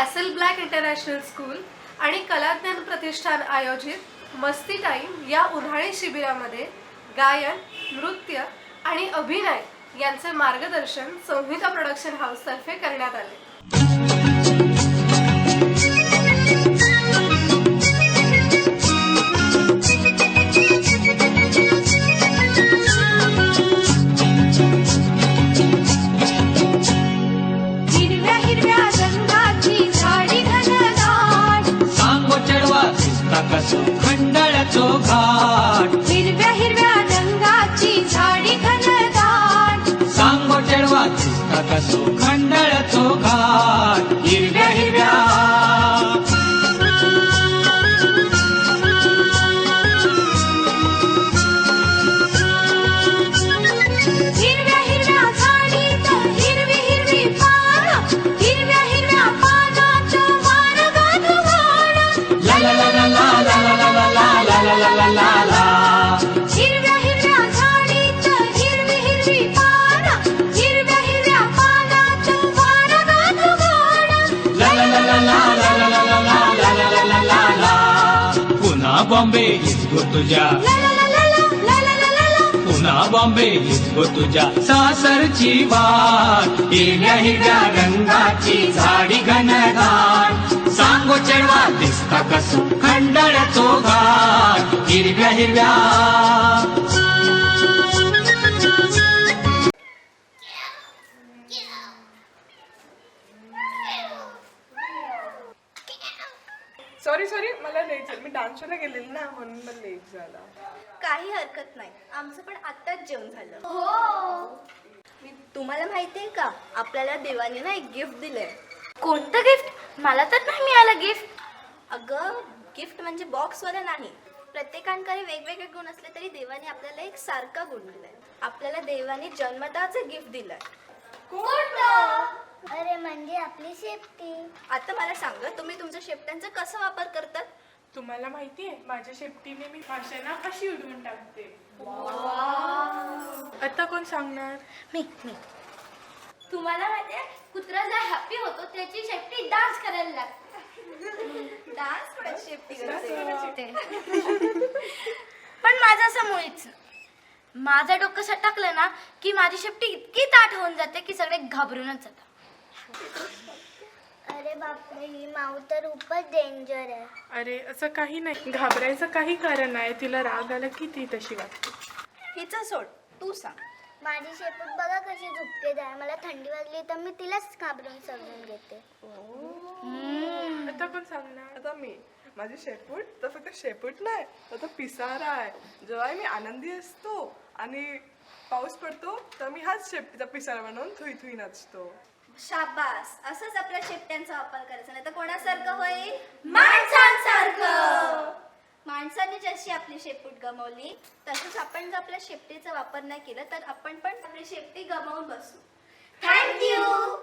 Castle black international school आणि कलाज्ञान प्रतिष्ठान आयोजित मस्ती टाईम या उन्हाळी शिबिरामध्ये गायन नृत्य आणि अभिनय यांचे मार्गदर्शन संहिता प्रोडक्शन हाऊसतर्फे करण्यात आले. eyes. बॉम्बे हिसगो तुझ्या. पुन्हा बॉम्बे हिसगो तुझ्या. सासरची वाट हिरड्या हिरड्या रंगाची झाडी घनदाट. सांगो चेडवा दिसता कसू खंडळ चोघाट हिरव्या हिरव्या सॉरी सॉरी मला लेट झालं. मी डान्स शोला गेलेली ना म्हणून मला लेट झाला. काही हरकत नाही. आमचं पण आत्ताच जेवण झालं. हो. तुम्हाला माहितीये का? आपल्याला देवाने ना एक गिफ्ट दिलंय. कोणतं गिफ्ट मला तर नाही मिळालं गिफ्ट अगं गिफ्ट म्हणजे बॉक्सवाला नाही. प्रत्येकांकडे वेगवेगळे गुण असले तरी देवाने आपल्याला एक सारखा गुण दिलाय. आपल्याला देवाने जन्मताच गिफ्ट दिलंय. अरे म्हणजे आपली सेफ्टी आता मला सांगा तुम्ही तुमच्या शेपट्यांचा कसा वापर करतात? तुम्हाला माहितीये माझ्या शेपटीने मी भाषांना कशी उडवून टाकते. आता कोण सांगणार? मी मी. तुम्हाला माहितीये कुत्रा जर हॅपी होतो त्याची शेफ्टी डान्स करायला लागते. डान्स पण शेपटी करते. पण माझं असं मुळीच. माझं डोकं सटकलं ना की माझी शेपटी इतकी ताट होऊन जाते की सगळे घाबरूनच जातात. अरे बापरे ही माऊ तर खूपच डेंजर आहे. अरे असं काही नाही. घाबरायचं काही कारण नाही. तिला राग आला की ती तशी वागते. हिचं सोड तू सांग. माझी शेपूट बघा कशी झुकते जाय मला थंडी वाजली तर मी तिलाच घाबरून समजून घेते. आता कोण सांगणार? आता मी. माझी शेपूट तर फक्त शेपूट नाही तर तो पिसारा आहे. जेव्हा मी आनंदी असतो आणि पाऊस पडतो तर मी हाच शेपटीचा पिसारा बनवून थुई थुई नाचतो. शाबास. असंच आपल्या शेपट्यांचा वापर करायचा नाही तर कोणासारखं होईल? माणसांसारखं. माणसाने जशी आपली शेपूट गमवली तसंच आपण जर आपल्या शेपटीचा वापर नाही केला तर आपण पण आपली शेपटी गमावून बसू. थँक्यू